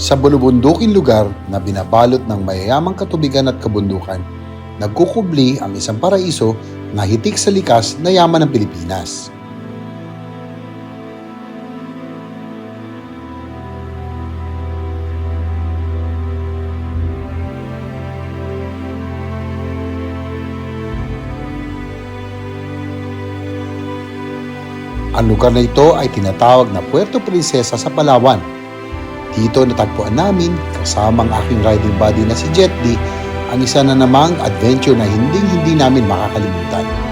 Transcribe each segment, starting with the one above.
Sa bulubunduking lugar na binabalot ng mayayamang katubigan at kabundukan, nagkukubli ang isang paraiso na hitik sa likas na yaman ng Pilipinas. Ang lugar na ito ay tinatawag na Puerto Princesa sa Palawan. Dito natagpuan namin kasama ang aking riding buddy na si Jet Li ang isa na namang adventure na hinding hindi namin makakalimutan.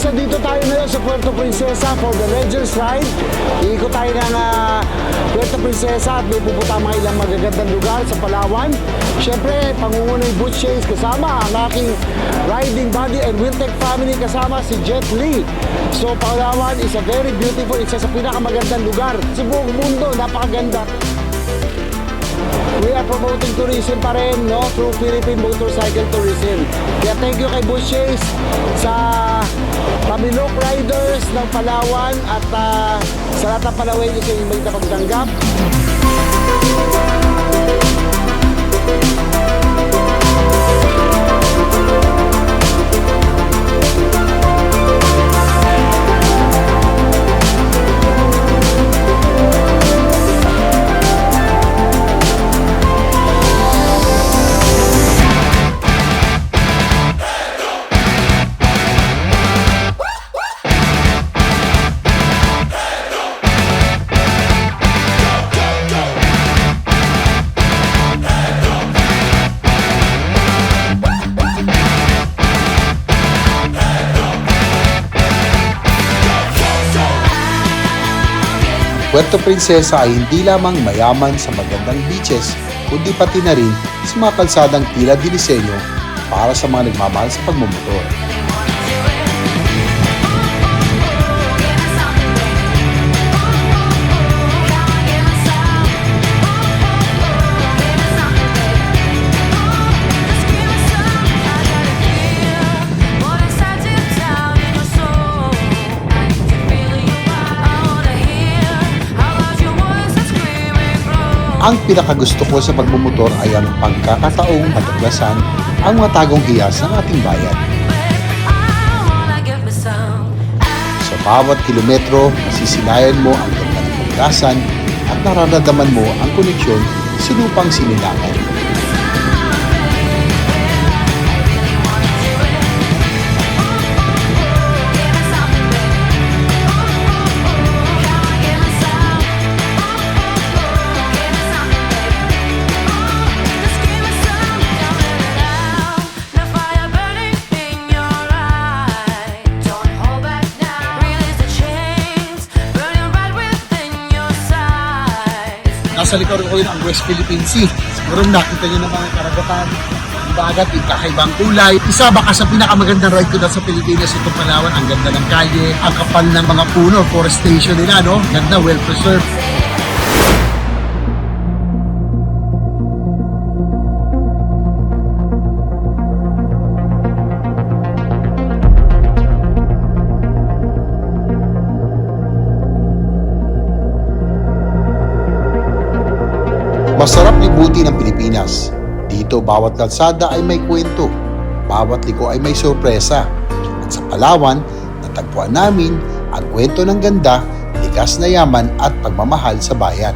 So dito tayo ngayon sa Puerto Princesa for the Legends Ride. Iikot tayo ng ah, Puerto Princesa at may pupunta mga ilang magagandang lugar sa Palawan. Siyempre, pangungunang boot chase kasama ang aking riding buddy and Wintech family kasama si Jet Li. So Palawan is a very beautiful, isa sa pinakamagandang lugar sa buong mundo, napakaganda. We are promoting tourism pa rin, no? Through Philippine Motorcycle Tourism. Kaya thank you kay Bush Chase sa Pamilok Riders ng Palawan at ah, sa lahat ng Palaway isa yung may pagtanggap. Puerto Princesa ay hindi lamang mayaman sa magandang beaches, kundi pati na rin sa mga kalsadang tila dinisenyo para sa mga nagmamahal sa pagmumotor. Ang pinakagusto ko sa pagmumotor ay ang pagkakataong matuklasan ang mga tagong hiyas ng ating bayan. Sa bawat kilometro, masisilayan mo ang ganda ng at nararamdaman mo ang koneksyon sa lupang sinilangan. Nasa likod ko yun ang West Philippine Sea. Siguro nakita nyo ng mga karagatan, ang dagat, yung kakaibang kulay. Isa baka sa pinakamagandang ride ko na sa Pilipinas itong Palawan. Ang ganda ng kalye, ang kapal ng mga puno, forestation nila, no? Ganda, well preserved. Masarap libuti ng Pilipinas. Dito bawat kalsada ay may kwento. Bawat liko ay may sorpresa. At sa Palawan, natagpuan namin ang kwento ng ganda, likas na yaman at pagmamahal sa bayan.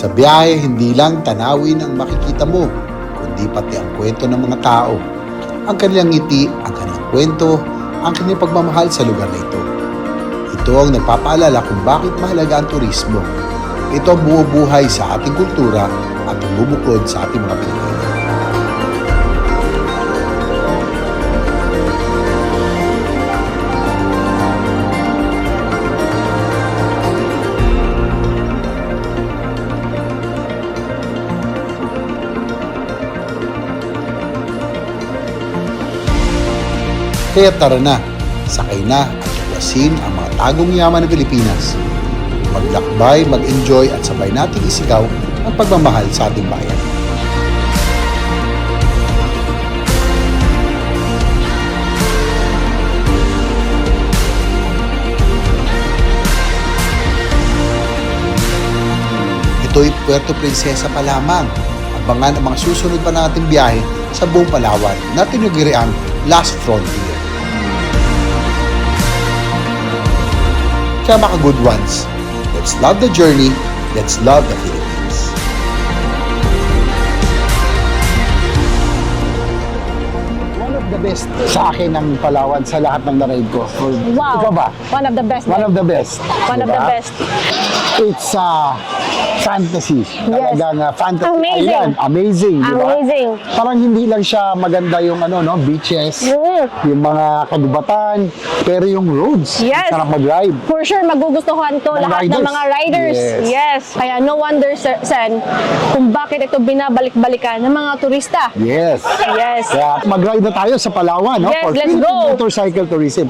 Sa biyahe, hindi lang tanawin ang makikita mo, kundi pati ang kwento ng mga tao. Ang kanilang ngiti, ang kanilang kwento, ang kanilang pagmamahal sa lugar na ito. Ito ang nagpapaalala kung bakit mahalaga ang turismo. Ito ang bumubuhay sa ating kultura at bumubukod sa ating mga Pilipino. Kaya tara na, sakay na at tuklasin ang mga tagong yaman ng Pilipinas. Maglakbay, mag-enjoy at sabay nating isigaw ang pagmamahal sa ating bayan. Ito'y Puerto Princesa pa lamang. Abangan ang mga susunod pa nating biyahe sa buong Palawan na tinugiri ang Last Frontier. Kaya mga good ones, let's love the journey, let's love the Philippines. The best sa akin ng Palawan sa lahat ng naraid ko. Wow. Ikaw ba? One of the best. One of the best. One of the Diba? best. It's uh, fantasy. Talagang uh, fantasy Amazing. island. Amazing. di ba? Amazing. Parang hindi lang siya maganda yung ano no beaches, Mm. yung mga kagubatan, pero yung roads. Yes. Sarap mag-drive. For sure, magugustuhan to Ng lahat ng riders. mga riders. Yes. Yes. Kaya no wonder, Sir Sen, kung bakit ito binabalik-balikan ng mga turista. Yes. Yes. Kaya mag-ride na tayo sa Palawan, no? Yes, For let's Philippine go. Motorcycle Tourism.